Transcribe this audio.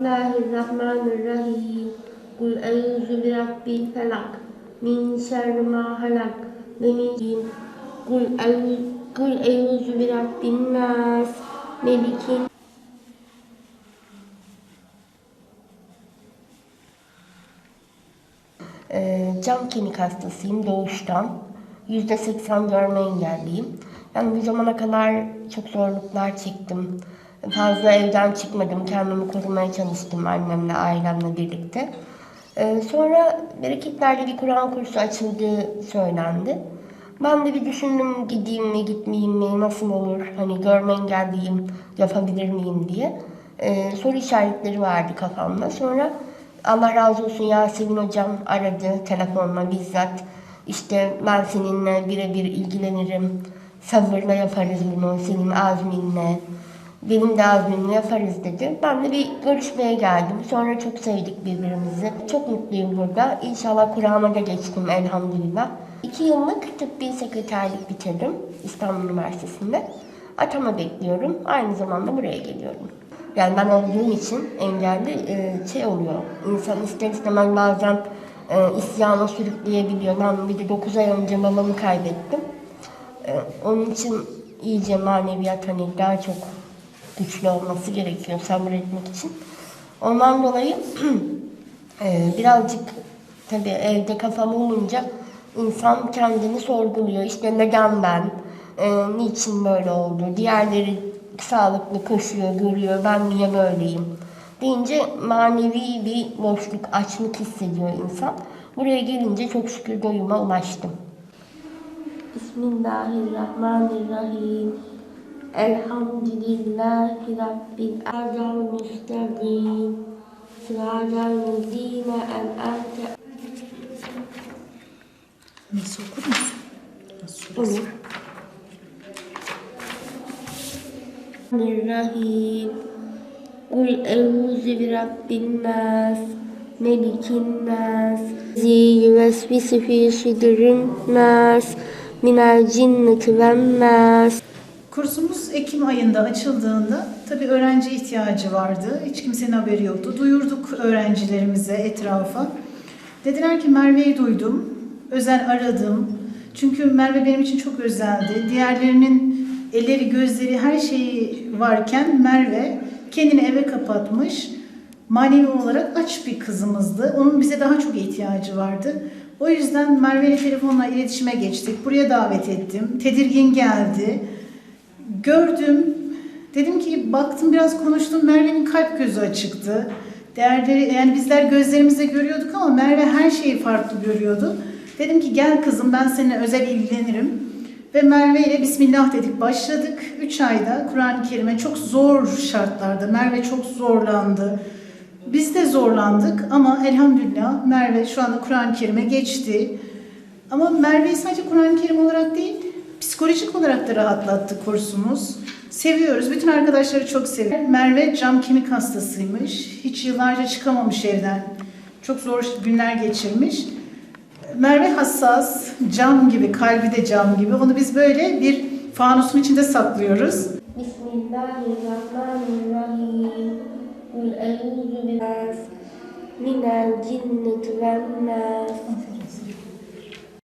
Bismillahirrahmanirrahim. Kul euzu bi rabbil felak. Min şerri ma halak. Ve min Kul Kul euzu bi rabbin nas. Melikin Ee, cam kemik hastasıyım doğuştan. Yüzde seksen görme engelliyim. Yani bu zamana kadar çok zorluklar çektim. Fazla evden çıkmadım. Kendimi korumaya çalıştım annemle, ailemle birlikte. Ee, sonra Bereketler'de bir Kur'an kursu açıldığı söylendi. Ben de bir düşündüm gideyim mi gitmeyeyim mi nasıl olur hani görme engelliyim yapabilir miyim diye. Ee, soru işaretleri vardı kafamda. Sonra Allah razı olsun Yasemin hocam aradı telefonla bizzat. İşte ben seninle birebir ilgilenirim. Sabırla yaparız bunu senin azminle. Benim de azmimle yaparız dedi. Ben de bir görüşmeye geldim. Sonra çok sevdik birbirimizi. Çok mutluyum burada. İnşallah Kur'an'a da geçtim elhamdülillah. İki yıllık tıbbi sekreterlik bitirdim İstanbul Üniversitesi'nde. Atama bekliyorum. Aynı zamanda buraya geliyorum. Yani ben olduğum için engelli e, şey oluyor. İnsan ister istemez bazen e, isyana sürükleyebiliyor. Ben bir de 9 ay önce babamı kaybettim. E, onun için iyice maneviyat hani daha çok güçlü olması gerekiyor sabretmek için. Ondan dolayı e, birazcık tabii evde kafam olunca insan kendini sorguluyor. İşte neden ben? E, niçin böyle oldu? Diğerleri sağlıklı koşuyor, görüyor. Ben niye böyleyim? Deyince manevi bir boşluk, açlık hissediyor insan. Buraya gelince çok şükür doyuma ulaştım. Bismillahirrahmanirrahim. Elhamdülillahi Rabbil Azal Müstegim. Sıracal Lezine En'amte Nasıl okur musun? Nasıl Olur. Bismillahirrahmanirrahim. Kul euzu bi rabbin nas. Melikin nas. Zi yüvesvisi fi nas. Minel cinneti ven nas. Kursumuz Ekim ayında açıldığında tabii öğrenci ihtiyacı vardı. Hiç kimsenin haberi yoktu. Duyurduk öğrencilerimize, etrafa. Dediler ki Merve'yi duydum. Özel aradım. Çünkü Merve benim için çok özeldi. Diğerlerinin elleri, gözleri, her şeyi varken Merve kendini eve kapatmış. Manevi olarak aç bir kızımızdı. Onun bize daha çok ihtiyacı vardı. O yüzden Merve telefonla iletişime geçtik. Buraya davet ettim. Tedirgin geldi. Gördüm. Dedim ki baktım biraz konuştum. Merve'nin kalp gözü açıktı. Değerleri yani bizler gözlerimizle görüyorduk ama Merve her şeyi farklı görüyordu. Dedim ki gel kızım ben seninle özel ilgilenirim. Ve Merve ile Bismillah dedik başladık. 3 ayda Kur'an-ı Kerim'e çok zor şartlarda Merve çok zorlandı. Biz de zorlandık ama elhamdülillah Merve şu anda Kur'an-ı Kerim'e geçti. Ama Merve'yi sadece Kur'an-ı Kerim olarak değil, psikolojik olarak da rahatlattı kursumuz. Seviyoruz. Bütün arkadaşları çok seviyor. Merve cam kemik hastasıymış. Hiç yıllarca çıkamamış evden. Çok zor günler geçirmiş. Merve hassas, cam gibi, kalbi de cam gibi. Onu biz böyle bir fanusun içinde saklıyoruz. Bismillahirrahmanirrahim. Kul euzu bi nas. Minel cinneti ven nas.